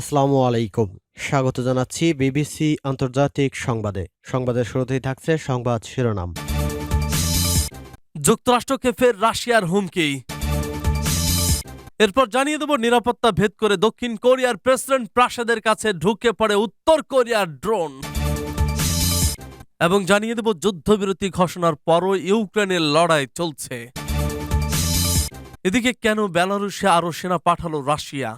আসসালামু আলাইকুম। স্বাগত জানাচ্ছি বিবিসি আন্তর্জাতিক সংবাদে। সংবাদের শুরুতেই থাকছে সংবাদ শিরোনাম। যুক্তরাষ্ট্রকে ফের রাশিয়ার হুমকি। এরপর জানিয়ে দেব, নিরাপত্তা ভেদ করে দক্ষিণ কোরিয়ার প্রেসিডেন্ট প্রাসাদের কাছে ঢুকে পড়ে উত্তর কোরিয়ার ড্রোন। এবং জানিয়ে দেব, যুদ্ধবিরতি ঘোষণার পরও ইউক্রেনের লড়াই চলছে। এদিকে কেন বেলারুশে আরও সেনা পাঠালো রাশিয়া?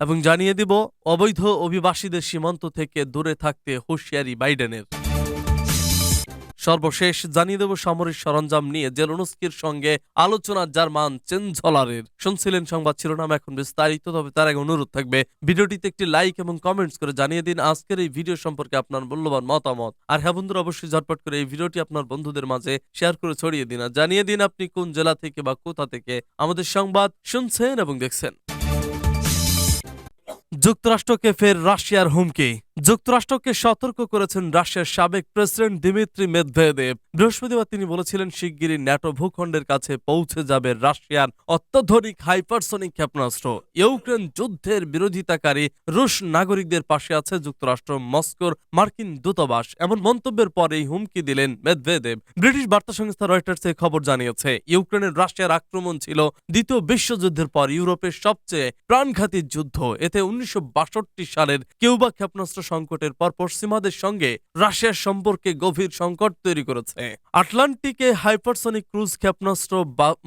এবং জানিয়ে দিব, অবৈধ অভিবাসীদের সীমান্ত থেকে দূরে থাকতে হুঁশিয়ারি বাইডেনের। সর্বশেষ জানিয়ে দেব সামরিক সরঞ্জাম নিয়ে জেলনস্কির সঙ্গে আলোচনা জার্মান চেঞ্জলারের। শুনছিলেন সংবাদ শিরোনাম এখন বিস্তারিত, তবে তার আগে অনুরোধ থাকবে, ভিডিওটিতে একটি লাইক এবং কমেন্টস করে জানিয়ে দিন, আজকের এই ভিডিও সম্পর্কে আপনার মূল্যবান মতামত। আর হ্যাঁ বন্ধুরা, অবশ্যই ঝটপট করে এই ভিডিওটি আপনার বন্ধুদের মাঝে শেয়ার করে ছড়িয়ে দিন, আর জানিয়ে দিন আপনি কোন জেলা থেকে বা কোথা থেকে আমাদের সংবাদ শুনছেন এবং দেখছেন। যুক্তরাষ্ট্রকে ফের রাশিয়ার হুমকি। যুক্তরাষ্ট্রকে সতর্ক করেছেন রাশিয়ার সাবেক প্রেসিডেন্ট দিমিত্রি মেদভেদেব বৃহস্পতিবার তিনি বলেছিলেন, শিগগিরই ন্যাটো ভূখণ্ডের কাছে পৌঁছে যাবে রাশিয়ার অত্যাধুনিক হাইপারসনিক ক্ষেপণাস্ত্র। ইউক্রেন যুদ্ধের বিরোধিতাকারী রুশ নাগরিকদের পাশে আছে যুক্তরাষ্ট্র মস্কোর মার্কিন দূতাবাস। এমন মন্তব্যের পরেই হুমকি দিলেন মেদভেদেব ব্রিটিশ বার্তা সংস্থা রয়টার্স এই খবর জানিয়েছে, ইউক্রেনের রাশিয়ার আক্রমণ ছিল দ্বিতীয় বিশ্বযুদ্ধের পর ইউরোপের সবচেয়ে প্রাণঘাতী যুদ্ধ। এতে উনিশশো বাষট্টি সালের কিউবা ক্ষেপণাস্ত্র সংকটের পর পশ্চিমাদের সঙ্গে রাশিয়ার সম্পর্কে গভীর সংকট তৈরি করেছে। আটলান্টিকে হাইপারসনিক ক্রুজ ক্ষেপণাস্ত্র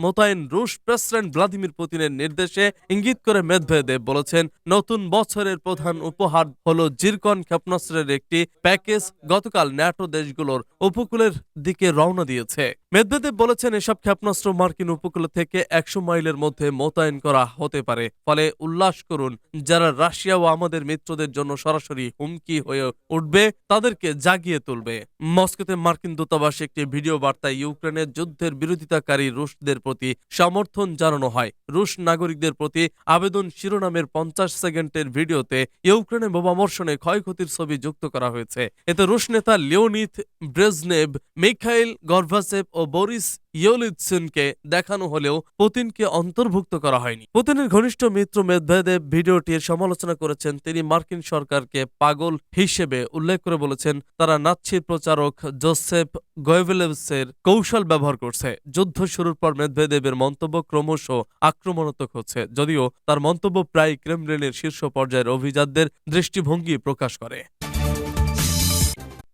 মোতায়েন রুশ প্রেসিডেন্ট ভ্লাদিমির পুতিনের নির্দেশে ইঙ্গিত করে মেদভেদেব বলেছেন, নতুন বছরের প্রধান উপহার হল জিরকন ক্ষেপণাস্ত্রের একটি প্যাকেজ গতকাল ন্যাটো দেশগুলোর উপকূলের দিকে রওনা দিয়েছে। মেদভেদেব বলেছেন, এসব ক্ষেপণাস্ত্র মার্কিন উপকূল থেকে একশো মাইলের মধ্যে মোতায়েন করা হতে পারে। ফলে উল্লাস করুন, যারা রাশিয়া ও আমাদের মিত্রদের জন্য সরাসরি হুমকি হয়ে উঠবে, তাদেরকে জাগিয়ে তুলবে। মস্কোতে মার্কিন দূতাবাস একটি ভিডিও বার্তায় ইউক্রেনের যুদ্ধের বিরোধিতাকারী রুশদের প্রতি সমর্থন জানানো হয়। রুশ নাগরিকদের প্রতি আবেদন শিরোনামের পঞ্চাশ সেকেন্ডের ভিডিওতে ইউক্রেনে বোমাবর্ষণে ক্ষয়ক্ষতির ছবি যুক্ত করা হয়েছে। এতে রুশ নেতা লিওনিথ ব্রেজনেভ মিখাইল গর্ভাসেভ ও বরিস ইয়োলিৎসিনকে দেখানো হলেও পুতিনকে অন্তর্ভুক্ত করা হয়নি। পুতিনের ঘনিষ্ঠ মিত্র মেদভেদেব ভিডিওটির সমালোচনা করেছেন তিনি মার্কিন সরকারকে পাগল হিসেবে উল্লেখ করে বলেছেন, তারা নাৎসির প্রচারক জোসেফ গোয়েভেলেভসের কৌশল ব্যবহার করছে। যুদ্ধ শুরুর পর মেদভেদেবের মন্তব্য ক্রমশ আক্রমণাত্মক হচ্ছে, যদিও তার মন্তব্য প্রায় ক্রেমলিনের শীর্ষ পর্যায়ের অভিজাতদের দৃষ্টিভঙ্গি প্রকাশ করে।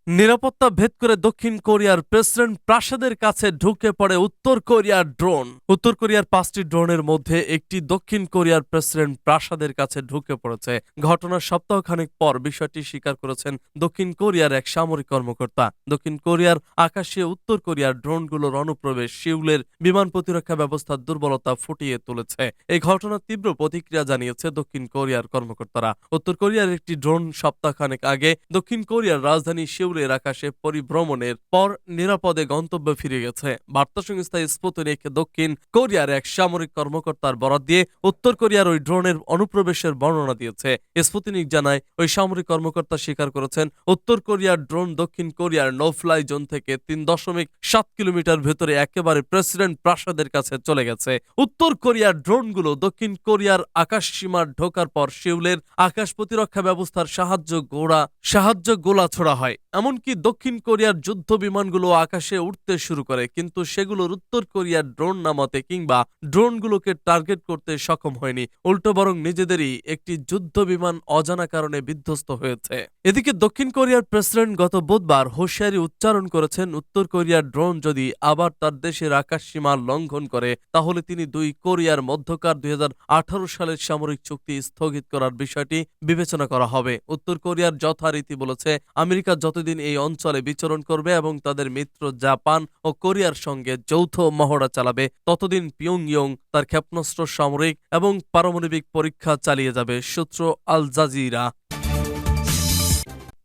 নিরাপত্তা ভেদ করে দক্ষিণ কোরিয়ার প্রেসিডেন্ট প্রাসাদের কাছে ঢুকে পড়ে উত্তর কোরিয়ার ড্রোন। উত্তর কোরিয়ার পাঁচটি ড্রোনের মধ্যে একটি দক্ষিণ কোরিয়ার প্রেসিডেন্ট প্রাসাদের কাছে ঢুকে পড়েছে। ঘটনার সপ্তাহখানেক পর বিষয়টি স্বীকার করেছেন দক্ষিণ কোরিয়ার এক সামরিক কর্মকর্তা। দক্ষিণ কোরিয়ার আকাশে উত্তর কোরিয়ার ড্রোনগুলোর অনুপ্রবেশ শিউলের বিমান প্রতিরক্ষা ব্যবস্থার দুর্বলতা ফুটিয়ে তুলেছে। এই ঘটনার তীব্র প্রতিক্রিয়া জানিয়েছে দক্ষিণ কোরিয়ার কর্মকর্তারা। উত্তর কোরিয়ার একটি ড্রোন সপ্তাহখানেক আগে দক্ষিণ কোরিয়ার রাজধানী শিউলের আকাশে পরিভ্রমণের পর নিরাপদে গন্তব্যে ফিরে গেছে। বার্তা সংস্থা স্পুতনিক দক্ষিণ কোরিয়ার এক সামরিক কর্মকর্তার বরাত দিয়ে উত্তর কোরিয়ার ওই ড্রোনের অনুপ্রবেশের বর্ণনা দিয়েছে। স্পুতনিক জানায়, ওই সামরিক কর্মকর্তা স্বীকার করেছেন, উত্তর কোরিয়ার ড্রোন দক্ষিণ কোরিয়ার নোফ্লাই জোন থেকে তিন দশমিক সাত কিলোমিটার ভেতরে একেবারে প্রেসিডেন্ট প্রাসাদের কাছে চলে গেছে। উত্তর কোরিয়ার ড্রোনগুলো দক্ষিণ কোরিয়ার আকাশ সীমার ঢোকার পর শিউলের আকাশ প্রতিরক্ষা ব্যবস্থার সাহায্য গোড়া, সাহায্য গোলা ছোড়া হয় এমনকি দক্ষিণ কোরিয়ার যুদ্ধ বিমানগুলো আকাশে উঠতে শুরু করে, কিন্তু সেগুলোর উত্তর কোরিয়ার ড্রোন নামাতে কিংবা ড্রোনগুলোকে টার্গেট করতে সক্ষম হয়নি। উল্টো বরং নিজেদেরই একটি যুদ্ধ বিমান অজানা কারণে বিধ্বস্ত হয়েছে। এদিকে দক্ষিণ কোরিয়ার প্রেসিডেন্ট গত বুধবার হুঁশিয়ারি উচ্চারণ করেছেন, উত্তর কোরিয়ার ড্রোন যদি আবার তার দেশের আকাশ সীমা লঙ্ঘন করে, তাহলে তিনি দুই কোরিয়ার মধ্যকার দুই হাজার আঠারো সালের সামরিক চুক্তি স্থগিত করার বিষয়টি বিবেচনা করা হবে। উত্তর কোরিয়ার যথারীতি বলেছে, আমেরিকা যতদিন এই অঞ্চলে বিচরণ করবে এবং তাদের মিত্র জাপান ও কোরিয়ার সঙ্গে যৌথ মহড়া চালাবে। ততদিন পিয়ং ইয়ং তার ক্ষেপণাস্ত্র সামরিক এবং পারমাণবিক পরীক্ষা চালিয়ে যাবে, সূত্র আল জাজিরা।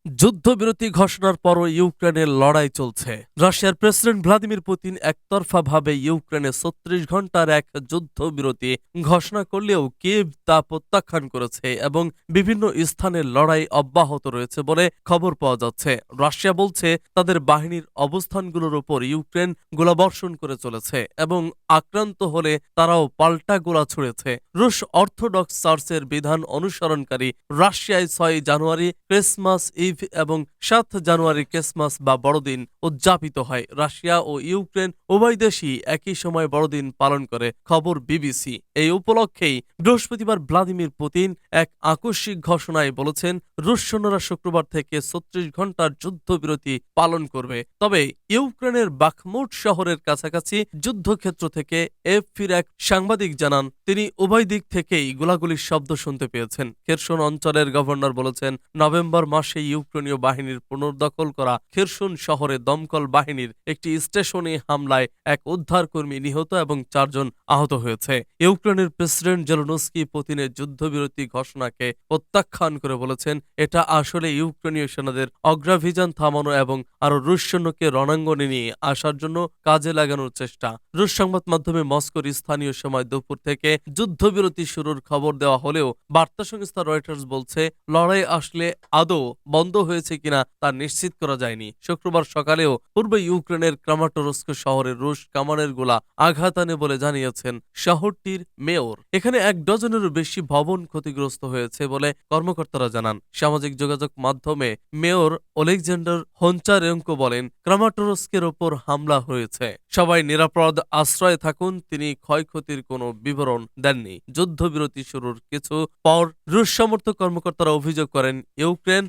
যুদ্ধবিরতি ঘোষণার পরও ইউক্রেনের লড়াই চলছে। রাশিয়ার প্রেসিডেন্ট ভ্লাদিমির পুতিন একতরফাভাবে ইউক্রেনে ছত্রিশ ঘণ্টার এক যুদ্ধবিরতি ঘোষণা করলেও কিয়েভ তা প্রত্যাখ্যান করেছে এবং বিভিন্ন স্থানে লড়াই অব্যাহত রয়েছে বলে খবর পাওয়া যাচ্ছে। রাশিয়া বলছে, তাদের বাহিনীর অবস্থানগুলোর উপর ইউক্রেন গোলাবর্ষণ করে চলেছে এবং আক্রান্ত হলে তারাও পাল্টা গোলা ছুড়েছে। রুশ অর্থোডক্স চার্চের বিধান অনুসরণকারী রাশিয়ায় ছয় জানুয়ারি ক্রিসমাস ইভ এবং সাত জানুয়ারি ক্রিসমাস বা বড়দিন উদযাপিত হয়। রাশিয়া ও ইউক্রেন উভয় দেশই একই সময় বড়দিন পালন করে, খবর বিবিসি। এই উপলক্ষেই বৃহস্পতিবার ভ্লাদিমির পুতিন এক আকস্মিক ঘোষণায় বলেছেন, রুশ সৈন্যরা শুক্রবার থেকে ছত্রিশ ঘণ্টার যুদ্ধবিরতি পালন করবে। তবে ইউক্রেনের বাখমুট শহরের কাছাকাছি যুদ্ধক্ষেত্র থেকে এফপির এক সাংবাদিক জানান, তিনি উভয় দিক থেকেই গোলাগুলির শব্দ শুনতে পেয়েছেন। খেরসন অঞ্চলের গভর্নর বলেছেন, নভেম্বর মাসে ইউক্রেনীয় বাহিনীর পুনর্দখল করা খেরসন শহরে দমকল বাহিনীর একটি স্টেশনে হামলায় এক উদ্ধারকর্মী নিহত এবং চারজন আহত হয়েছে। ইউক্রেনের প্রেসিডেন্ট জেলনস্কি পুতিনের যুদ্ধবিরতি ঘোষণাকে প্রত্যাখ্যান করে বলেছেন, এটা আসলে ইউক্রেনীয় সেনাদের অগ্রাভিযান থামানো এবং আরও রুশ সৈন্যকে রণাঙ্গনে নিয়ে আসার জন্য কাজে লাগানোর চেষ্টা। রুশ সংবাদ মাধ্যমে মস্কোর স্থানীয় সময় দুপুর থেকে যুদ্ধবিরতি শুরুর খবর দেওয়া হলেও বার্তা সংস্থা রয়টার্স বলছে, লড়াই আসলে আদৌ বন্ধ হয়েছে কিনা তা নিশ্চিত করা যায়নি। শুক্রবার সকালেও পূর্বে ইউক্রেনের ক্রামাটোরস্ক শহরের রুশ কামানের গোলা আঘাত আনে বলে জানিয়েছেন শহরটির মেয়র। এখানে এক ডজনেরও বেশি ভবন ক্ষতিগ্রস্ত হয়েছে বলে কর্মকর্তারা জানান। সামাজিক যোগাযোগ মাধ্যমে মেয়র ওলেকজান্ডার হঞ্চারেঙ্কো বলেন, ক্রামাটোরস্কের ওপর হামলা হয়েছে। সবাই নিরাপদ আশ্রয়ে থাকুন, তিনি ক্ষয়ক্ষতির কোনো বিবরণ দেননি। যুদ্ধবিরতি শুরুর কিছু পর রুশ সমর্থক কর্মকর্তারা অভিযোগ করেন, ইউক্রেন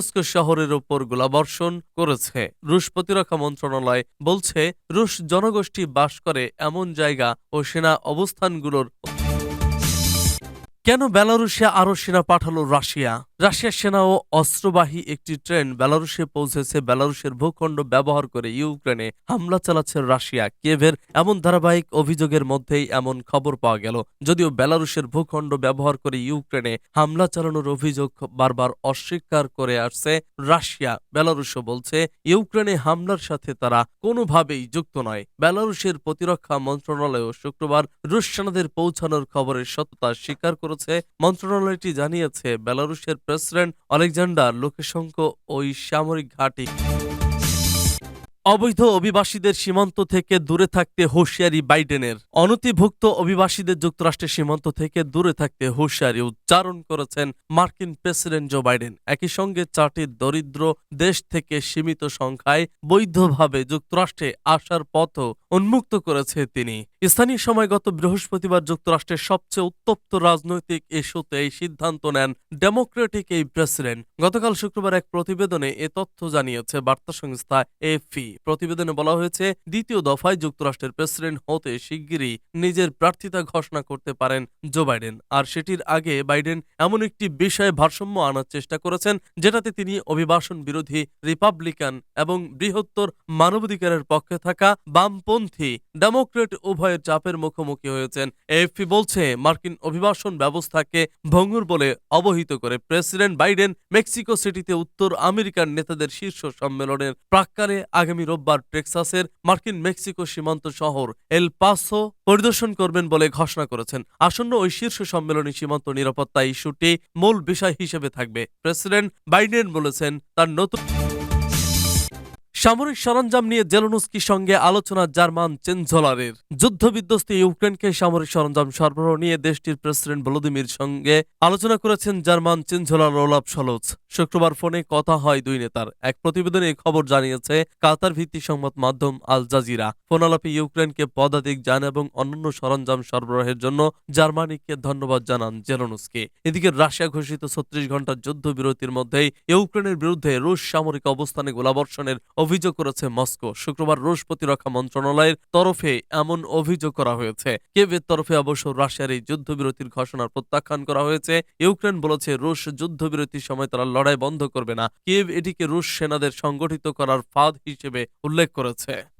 দনেতস্ক শহরের ওপর গোলাবর্ষণ করেছে। রুশ প্রতিরক্ষা মন্ত্রণালয় বলছে, রুশ জনগোষ্ঠী বাস করে এমন জায়গা ও সেনা অবস্থানগুলোর কেন বেলারুশে আরও সেনা পাঠালো রাশিয়া? রাশিয়ার সেনা ও অস্ত্রবাহী একটি ট্রেন বেলারুশে পৌঁছেছে বেলারুশের ভূখণ্ড ব্যবহার করে ইউক্রেনে হামলা চালাচ্ছে রাশিয়া। কিয়েভের এমন ধারাবাহিক অভিযোগের মধ্যেই এমন খবর পাওয়া গেল। যদিও বেলারুশের ভূখণ্ড ব্যবহার করে ইউক্রেনে হামলা চালানোর অভিযোগ বারবার অস্বীকার করে আসছে রাশিয়া, বেলারুশও বলছে, ইউক্রেনে হামলার সাথে তারা কোনোভাবেই যুক্ত নয়। বেলারুশের প্রতিরক্ষা মন্ত্রণালয়ও শুক্রবার রুশ সেনাদের পৌঁছানোর খবরের সত্যতা স্বীকার করেছে। মন্ত্রণালয়টি জানিয়েছে, বেলারুশের প্রেসিডেন্ট আলেকজান্ডার লুকাশেঙ্কো ওই সামরিক ঘাঁটি। অবৈধ অভিবাসীদের সীমান্ত থেকে দূরে থাকতে হুঁশিয়ারি বাইডেনের। অনতিভুক্ত অভিবাসীদের যুক্তরাষ্ট্রের সীমান্ত থেকে দূরে থাকতে হুঁশিয়ারি উচ্চারণ করেছেন মার্কিন প্রেসিডেন্ট জো বাইডেন। একই সঙ্গে চারটি দরিদ্র দেশ থেকে সীমিত সংখ্যায় বৈধভাবে যুক্তরাষ্ট্রে আসার পথও উন্মুক্ত করেছে তিনি। স্থানীয় সময় গত বৃহস্পতিবার যুক্তরাষ্ট্রের সবচেয়ে উত্তপ্ত রাজনৈতিক ইস্যুতে এই সিদ্ধান্ত নেন ডেমোক্রেটিক এই প্রেসিডেন্ট। গতকাল শুক্রবার এক প্রতিবেদনে এ তথ্য জানিয়েছে বার্তা সংস্থা এফি প্রতিবেদনে বলা হয়েছে, দ্বিতীয় দফায় যুক্তরাষ্ট্রের প্রেসিডেন্ট হতে শিগগিরই নিজের প্রার্থিতা ঘোষণা করতে পারেন জো বাইডেন। আর সেটির আগে বাইডেন এমন একটি বিষয়ে ভারসাম্য আনার চেষ্টা করেছেন, যেটাতে তিনি অভিবাসন বিরোধী রিপাবলিকান এবং বৃহত্তর মানবাধিকারের পক্ষে থাকা বামপন্থী ডেমোক্রেট উভয়ের চাপের মুখোমুখি হয়েছেন। এএফপি বলছে, মার্কিন অভিবাসন ব্যবস্থাকে ভঙ্গুর বলে অবহিত করে প্রেসিডেন্ট বাইডেন মেক্সিকো সিটিতে উত্তর আমেরিকার নেতাদের শীর্ষ সম্মেলনের প্রাক্কালে আগামী রোববার টেক্সাসের মার্কিন মেক্সিকো সীমান্ত শহর এল পাসো পরিদর্শন করবেন বলে ঘোষণা করেছেন। আসন্ন ওই শীর্ষ সম্মেলনী সীমান্ত নিরাপত্তা ইস্যুটি মূল বিষয় হিসেবে থাকবে। প্রেসিডেন্ট বাইডেন বলেছেন, তার নতুন সামরিক সরঞ্জাম নিয়ে জেলনুস্কির সঙ্গে আলোচনা জার্মান চেঞ্জলারের। যুদ্ধবিধ্বস্ত ইউক্রেনকে সামরিক সরঞ্জাম সরবরাহ নিয়ে দেশটির প্রেসিডেন্ট ভলোদিমির সঙ্গে আলোচনা করেছেন জার্মান চেঞ্জলার ওলাফ সলোচ শুক্রবার ফোনে কথা হয় দুই নেতার। এক প্রতিবেদনে এই খবর জানিয়েছে, কাতার ভিত্তিক সংবাদ মাধ্যম আল জাজিরা ফোনালাপে ইউক্রেনকে পদাতিক যান এবং অন্যান্য সরঞ্জাম সরবরাহের জন্য জার্মানিকে ধন্যবাদ জানান জেলনুস্কি। এদিকে রাশিয়া ঘোষিত ছত্রিশ ঘণ্টার যুদ্ধবিরতির মধ্যেই ইউক্রেনের বিরুদ্ধে রুশ সামরিক অবস্থানে গোলাবর্ষণের অভিযোগ করেছে মস্কো। শুক্রবার রুশ প্রতিরক্ষা মন্ত্রণালয়ের তরফে এমন অভিযোগ করা হয়েছে। কেভের তরফে অবশ্য রাশিয়ার এই যুদ্ধবিরতির ঘোষণার প্রত্যাখ্যান করা হয়েছে। ইউক্রেন বলেছে, রুশ যুদ্ধবিরতির সময় তারা লড়াই বন্ধ করবে না। কেভ এটিকে রুশ সেনাদের সংগঠিত করার ফাঁদ হিসেবে উল্লেখ করেছে।